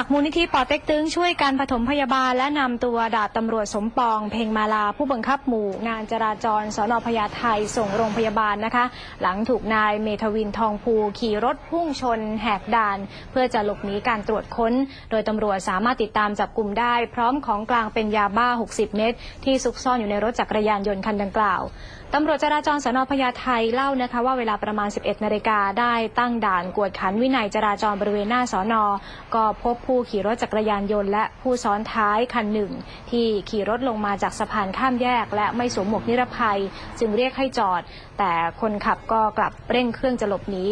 ากมูลนิธิปอเต็กตึงช่วยการปฐมพยาบาลและนำตัวดาบตำรวจสมปอง เพ่งมาลาผู้บังคับหมู่ งานจราจรสอนอพญาไทส่งโรงพยาบาลนะคะ หลังถูกนายเมทวินทองภูขี่รถพุ่งชน แหกด่าน เพื่อจะหลบหนีการตรวจค้น โดยตำรวจสามารถติดตามจับกลุ่มได้ พร้อมของกลางเป็นยาบ้า 60 เม็ดที่ซุกซ่อนอยู่ในรถจักรยานยนต์คันดังกล่าวตำรวจจราจรสนพญาไทเล่านะคะว่าเวลาประมาณ 11 นาฬิกาได้ตั้งด่านกวดขันวินัยจราจรบริเวณหน้าสอนอก็พบผู้ขี่รถจักรยานยนต์และผู้ซ้อนท้ายคันหนึ่ง ที่ขี่รถลงมาจากสะพานข้ามแยก และไม่สวมหมวกนิรภัย จึงเรียกให้จอด แต่คนขับก็กลับเร่งเครื่องจะหลบหนี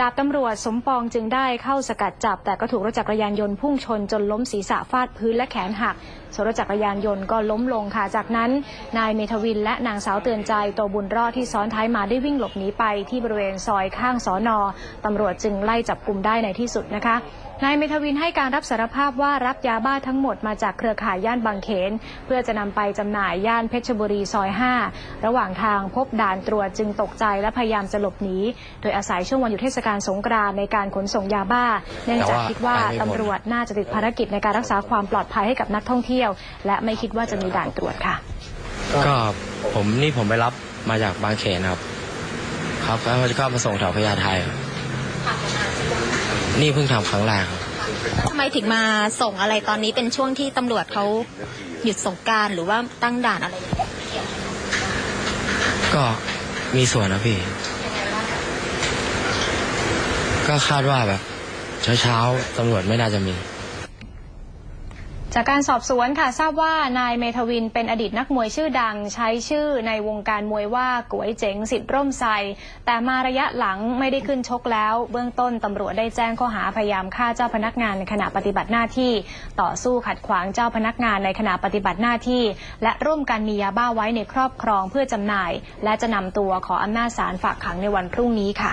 ดาบตำรวจสมปองจึงได้เข้าสกัดจับ แต่ก็ถูกรถจักรยานยนต์พุ่งชนจนล้มศีรษะฟาดพื้นและแขนหักส่วนรถจักรยานยนต์ก็ล้มลงค่ะ จากนั้น นายเมทวินและนางสาวเตือนใจโตบุญรอดที่ซ้อนท้ายมาได้วิ่งหลบหนีไปที่บริเวณซอยข้างสอนอตำรวจจึงไล่จับกลุ่มได้ในที่สุดนะคะนายเมทวินให้การรับสารภาพว่ารับยาบ้าทั้งหมดมาจากเครือข่ายย่านบางเขน เพื่อจะนำไปจำหน่ายย่านเพชรบุรีซอย 5 ระหว่างทางพบด่านตรวจจึงตกใจและพยายามจะหลบหนีโดยอาศัยช่วงวันหยุดเทศกาลสงกรานต์ในการขนส่งยาบ้า เนื่องจากคิดว่าตำรวจน่าจะติดภารกิจในการรักษาความปลอดภัยให้กับนักท่องเที่ยว และไม่คิดว่าจะมีด่านตรวจค่ะ ก็ผมนี่ผมไปรับมาจากบางเขนครับ ครับแล้วก็มาส่งแถวพญาไทครับนี่เพิ่งทำครั้งแรกครับทำไมถึงมาส่งอะไรตอนนี้เป็นช่วงที่ตำรวจเขาหยุดสงกรารหรือว่าตั้งด่านอะไรอย่างเงี้ยก็มีส่วนนะพี่ ก็คาดว่าแบบเช้าๆตำรวจไม่น่าจะมี จากการสอบสวนค่ะทราบว่านายเมทวินเป็นอดีตนักมวยชื่อดัง ใช้ชื่อในวงการมวยว่าก๋วยเจ๋งสิทธิ์ร่มไทรแต่มาระยะหลังไม่ได้ขึ้นชกแล้ว เบื้องต้นตำรวจได้แจ้งข้อหาพยายามฆ่าเจ้าพนักงานในขณะปฏิบัติหน้าที่ ต่อสู้ขัดขวางเจ้าพนักงานในขณะปฏิบัติหน้าที่ และร่วมกันมียาบ้าไว้ในครอบครองเพื่อจำหน่าย และจะนำตัวขออำนาจศาลฝากขังในวันพรุ่งนี้ค่ะ